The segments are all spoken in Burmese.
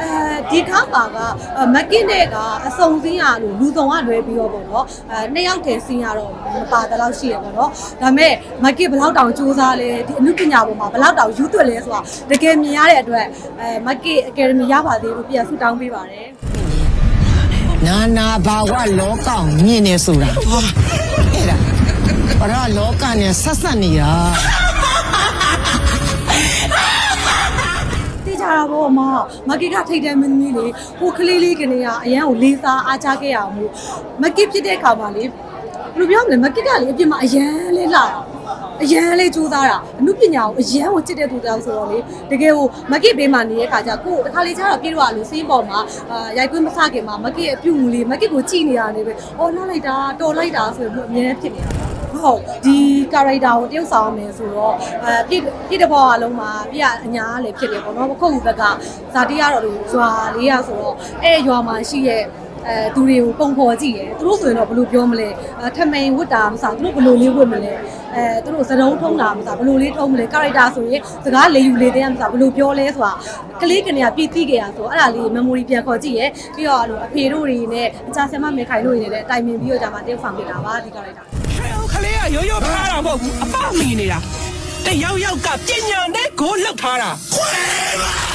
အဲဒီခါပါကအဲမက်ကစ်နဲ့ကအစုံစင်းရလို့လူစုံကလွဲပြီးတော့ပေါ့နော်အဲနှစ်ယောက်တည်းစင်းရတော့မပါတဲ့လောက်ရှိရပေါ့နော်ဒါပေမဲ့မက်ကစ်ဘယ်လောက်တောင်စူးစမ်းလဲဒီအမှုပညာပေါ်မှာဘယ်လောက်တောင်ယူသွက်လဲဆိုတာတကယ်မြင်ရတဲ့အတွက်အဲမက်ကစ်အကယ်ဒမီရပါသေးလို့ပြန်ဆူတောင်းပေးပါတယ်နာနာဘာဝလောကောင်မြင်နေဆိုတာဟာအဲ့ဒါပရလောကနဲ့ဆက်ဆက်နေတာ တာပေါ့အမမက်ကစ်ကထိတ်တယ်မင်းသမီးလေဟိုကလေးလေးကနေကအရန်ကိုလေးစားအားချခဲ့ရအောင်မို့မက်ကစ်ဖြစ်တဲ့ခါမှာလေဘယ်လိုပြောမလဲမက်ကစ်ကလေအပြင်မှာအရန်လေးလာတာအရန်လေးစူးစမ်းတာအမှုပညာကိုအရန်ကိုချစ်တဲ့သူတောင်ဆိုတော့လေတကယ်ကိုမက်ကစ်ဘေးမှာနေတဲ့ခါကျကိုယ်တခါလေကျတော့ပြေတော့လို့စီးပေါ်မှာအာရိုက်ကွင်းမစခင်မှာမက်ကစ်ရဲ့အပြုတ်မူလေးမက်ကစ်ကိုကြည့်နေရတယ်ပဲအော်လှလိုက်တာတော်လိုက်တာဆိုပြီးအမြဲဖြစ်နေတာ ဟုတ်ဒီ character ကိုတယောက်ဆောင်မယ်ဆိုတော့အဲပြည့်ပြည့်တဲ့ဘောအလုံးမှာပြည့်အညာလည်းဖြစ်တယ်ပေါ့နော်ခုတ်ဘက်ကဇာတိရတော့လို့ရွာလေးရဆိုတော့အဲရွာမှာရှိရဲ့အဲသူတွေကိုပုံဖော်ကြည့်ရယ်သူတို့ဆိုရင်တော့ဘယ်လိုပြောမလဲအဲထမိန်ဝတ်တာမစားသူတို့ဘယ်လိုလေးဝတ်မလဲအဲသူတို့စတုံးထုံးတာမစားဘယ်လိုလေးထုံးမလဲ character ဆိုရင်စကားလေယူလေတဲ့မစားဘယ်လိုပြောလဲဆိုတာကလေးကနေပြည့်သိကြရဆိုအဲ့ဒါလေး memory ပြန်ခေါ်ကြည့်ရယ်ပြီးတော့အဲ့လိုအဖေတို့တွေနဲ့အချာဆင်မမေခိုင်တို့တွေနဲ့လည်းတိုင်ပင်ပြီးတော့ဒါမှတယောက်ဆောင်ပြတာပါဒီ character ဟဲ့ခလေးက ရိုးရိုးဖားတာမဟုတ်ဘူးအပေါက်မီနေတာတယောက်ယောက်ကပညာနဲ့ကိုလှုပ်ထားတာခွဲ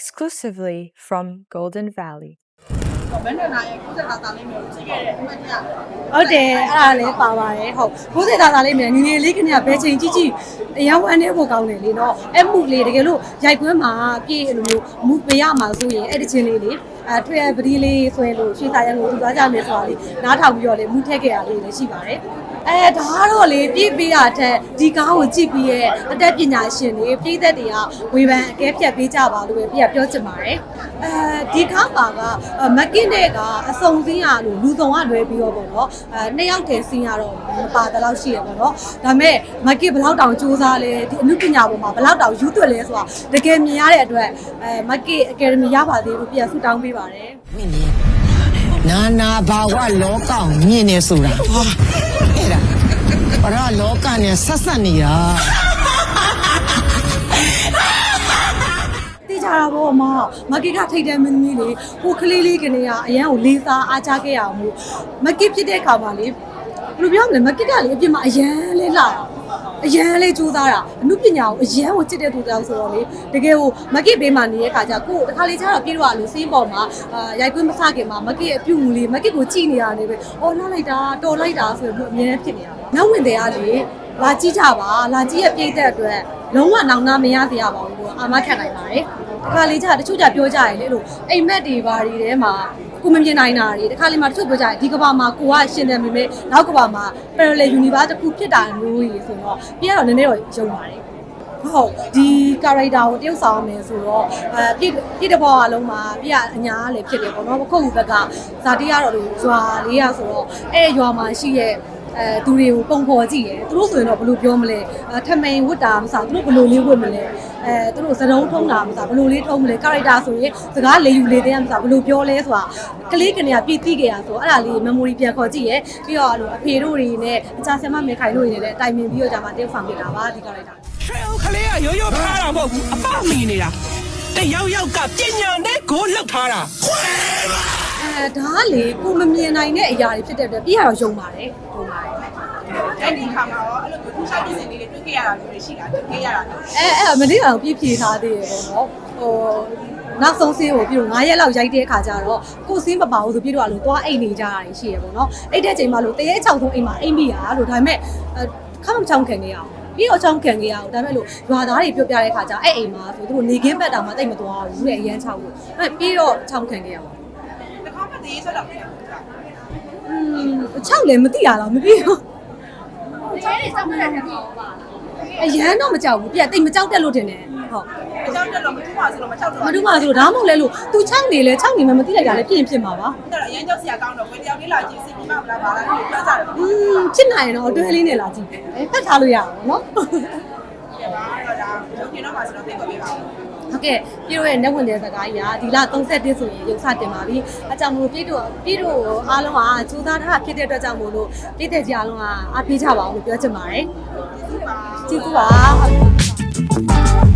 exclusively from Golden Valley. ဟုတ်တယ်အဲ့ဒါလည်းပါပါတယ်ဟုတ်ဘိုးစေတာသားလေးမြန်ငယ်ငယ်လေးကနေဘယ်ချိန်ကြည့်ကြည့်အယောင်အန်းနေဖို့ကောင်းတယ်လေနော်အဲ့မှုလေးတကယ်လို့ရိုက်ကွင်းမှာပြည့်အဲ့လိုမျိုးမူပေးရမှာဆိုရင်အဲ့ဒီချင်းလေးလေအဲထွေပတိလေးဆွဲလို့ရှေ့စာရန်ကိုသူသွားကြမယ်ဆိုတာလေးနားထောင်ပြီးတော့လေမူထက်ခဲ့ရလေးလည်းရှိပါတယ် အဲဒါကတော့လေပြည့်ပေးရတဲ့ဒီကားကိုကြည့်ပြီးရဲ့အသက်ပညာရှင်တွေပြည်သက်တွေကဝေဖန်အကဲဖြတ်ပေးကြပါလို့ပဲပြပြောချင်ပါတယ်အဲဒီကားပါကမက်ကင်းနဲ့ကအစုံစင်းရလို့လူစုံကလွဲပြီးတော့ပေါ့နော်အဲနှစ်ယောက်တည်းစင်းရတော့မပါတဲ့လောက်ရှိရပေါ့နော်ဒါပေမဲ့မက်ကစ်ဘယ်လောက်တောင်စူးစမ်းလဲဒီအမှုပညာပေါ်မှာဘယ်လောက်တောင်ယူသွက်လဲဆိုတာတကယ်မြင်ရတဲ့အတွက်အဲမက်ကစ်အကယ်ဒမီရပါသေးလို့ပြန်ဆူတောင်းပေးပါတယ်မြင်နေနာနာဘာဝလောကောင်မြင်နေဆိုတာဟာအဲ့ဒါ ပရလောကနဲ့ဆက်ဆက်နေတာသိကြတာပေါ့အမမက်ကစ်ကထိတ်တယ်မင်းသမီးလေဟိုကလေးလေးကနေကအရန်ကိုလေးစားအားချခဲ့ရအောင်မို့မက်ကစ်ဖြစ်တဲ့ခါမှာလေ ဘယ်လိုပြောမလဲမက်ကစ်ကလေအပြင်မှာအရန်လေးလာတာအရန်လေးကြိုးစားတာအမှုပညာကိုအရန်ကိုချစ်တဲ့သူတောင်ဆိုတော့လေတကယ်ကိုမက်ကစ်ဘေးမှာနေတဲ့ခါကျကိုယ်တခါလေကျတော့ပြေတော့လို့စီးပေါ်မှာအာရိုက်ကွင်းမစခင်မှာမက်ကစ်အပြုတ်မူလေးမက်ကစ်ကိုကြည့်နေရတယ်ပဲအော်လှလိုက်တာတော်လိုက်တာဆိုပြီးအမြဲဖြစ်နေတာပါနောက်ဝင်တယ်ကလေလာကြည့်ကြပါလာကြည့်ရဲ့ပြည့်တဲ့အတွက်လုံးဝနောင်နာမရစေရပါဘူးလို့အာမခံနိုင်ပါတယ်တခါလေကျတချို့ကြပြောကြရလေလို့အိမ်မက်တွေဘာတွေထဲမှာ ကိုမမြင်နိုင်တာတွေတခါလေမှတချို့ပြောကြတယ်ဒီကဘာမှာကိုကရှင်တယ်မိမေနောက်ကဘာမှာ parallel universe တစ်ခုဖြစ်တာမျိုးကြီးဆိုတော့ပြရတော့နည်းနည်းတော့ယုံပါတယ်ဟုတ်ဒီ character ကိုတယောက်ဆောင်မယ်ဆိုတော့အဲပြည့်ပြည့်တဲ့ဘောအလုံးမှာပြည့်အညာလည်းဖြစ်တယ်ပေါ့နော်ခုတ်ဘက်ကဇာတိရတော့လို့ရွာလေးရဆိုတော့အဲရွာမှာရှိရဲ့အဲသူတွေကိုပုံဖော်ကြည့်ရယ်သူတို့ဆိုရင်တော့ဘယ်လိုပြောမလဲအဲထမိန်ဝတ်တာမစားသူတို့ဘယ်လိုလေးဝတ်မလဲ အဲသူတို့စတုံးထုံးတာမစားဘယ်လိုလေးထုံးမလဲ character ဆိုရင်စကားလေယူလေတဲ့မစားဘယ်လိုပြောလဲဆိုတာကလေးကနေပြည့်သိကြရဆိုအဲ့ဒါလေး memory ပြန်ခေါ်ကြည့်ရယ်ပြီးတော့အဲ့လိုအဖေတို့တွေနဲ့အချာဆင်မမေခိုင်တို့တွေနဲ့လည်းတိုင်ပင်ပြီးတော့ဒါမှတယောက်ဆောင်ပြတာပါဒီ character ဟဲ့ခလေးကရိုးရိုးဖားတာမဟုတ်ဘူးအပေါက်မီနေတာတယောက်ယောက်ကပညာနဲ့ကိုလှုပ်ထားတာခွဲအဲဒါကလေကိုမမြင်နိုင်တဲ့အရာတွေဖြစ်တဲ့အတွက်ပြရတော့ယုံပါတယ်ယုံပါတယ် အဲ့ဒီခါမှာရောအဲ့လိုမျိုးထူးခြားပြည့်စင်လေးတွေတွေ့ခဲ့ရတာမျိုးတွေရှိတာတွေ့ခဲ့ရတာမျိုးအဲအဲ့မနေ့ကတော့ပြည့်ဖြေထားသေးတယ်ပေါ့နော်ဟိုနောက်ဆုံးစင်းကိုပြီးတော့9ရက်လောက်ရိုက်တဲ့အခါကျတော့ကိုစင်းမပါဘူးဆိုပြီးတော့လို့သွားအိတ်နေကြတာရှိရပေါ့နော်အိတ်တဲ့ချိန်မှာလို့တရေ6ဆုံးအိမ်မှာအိမ်မိရလို့ဒါပေမဲ့ခါမချောင်းခံနေရအောင်ပြီးတော့ချောင်းခံခဲ့ရအောင်ဒါပေမဲ့လို့ရွာသားတွေပြောပြတဲ့အခါကျအဲ့အိမ်မှာဆိုသူတို့နေခင်းဘက်တောင်မှတိတ်မသွားဘူးတဲ့အရန်ချောင်းလို့အဲပြီးတော့ချောင်းခံခဲ့ရပါတခါမှတရေဆက်တော့ပြန်ဘူးကြာอืม6လည်းမသိရလားမသိဘူး အဲ့ အရန်တော့မကြောက်ဘူးပြတိတ်မကြောက်တက်လို့တင်တယ်ဟုတ် အကြောင်းတက်လို့မထူးပါဆိုတော့မချောက်တော့ မတို့မှဆိုဒါမှမဟုတ်လဲလို့ तू 6နေလဲ6နေမှမသိလိုက်တာလဲပြင်ဖြစ်မှာပါ အဲ့တော့အရင်ကြောက်စရာကောင်းတော့ဘယ်တယောက်လေးလာကြည့်စီပြီးမှမလားပါလားလို့ပြောကြတယ်ပေါ့ อืมဖြစ်နိုင်ရင်တော့အတွဲလေးနဲ့လာကြည့်အဲဖတ်ထားလို့ရအောင်နော် ကဲပါတော့ဒါရုပ်ရှင်တော့ပါဆိုတော့သိပါပေးပါဦး ဟုတ်ကဲ့ပြည်တို့ရဲ့ net ဝင်တဲ့စကားကြီးကဒီလ31ဆိုရင်ရုပ်စတင်ပါပြီအဲကြောင့်မို့ပြည်တို့ပြည်တို့အားလုံးကစူးစမ်းထားတာဖြစ်တဲ့အတွက်ကြောင့်မို့လို့ပြည်သက်ကြီးအားလုံးကအားပေးကြပါအောင်လို့ပြောချင်ပါတယ်ကျေးဇူးပါဟုတ်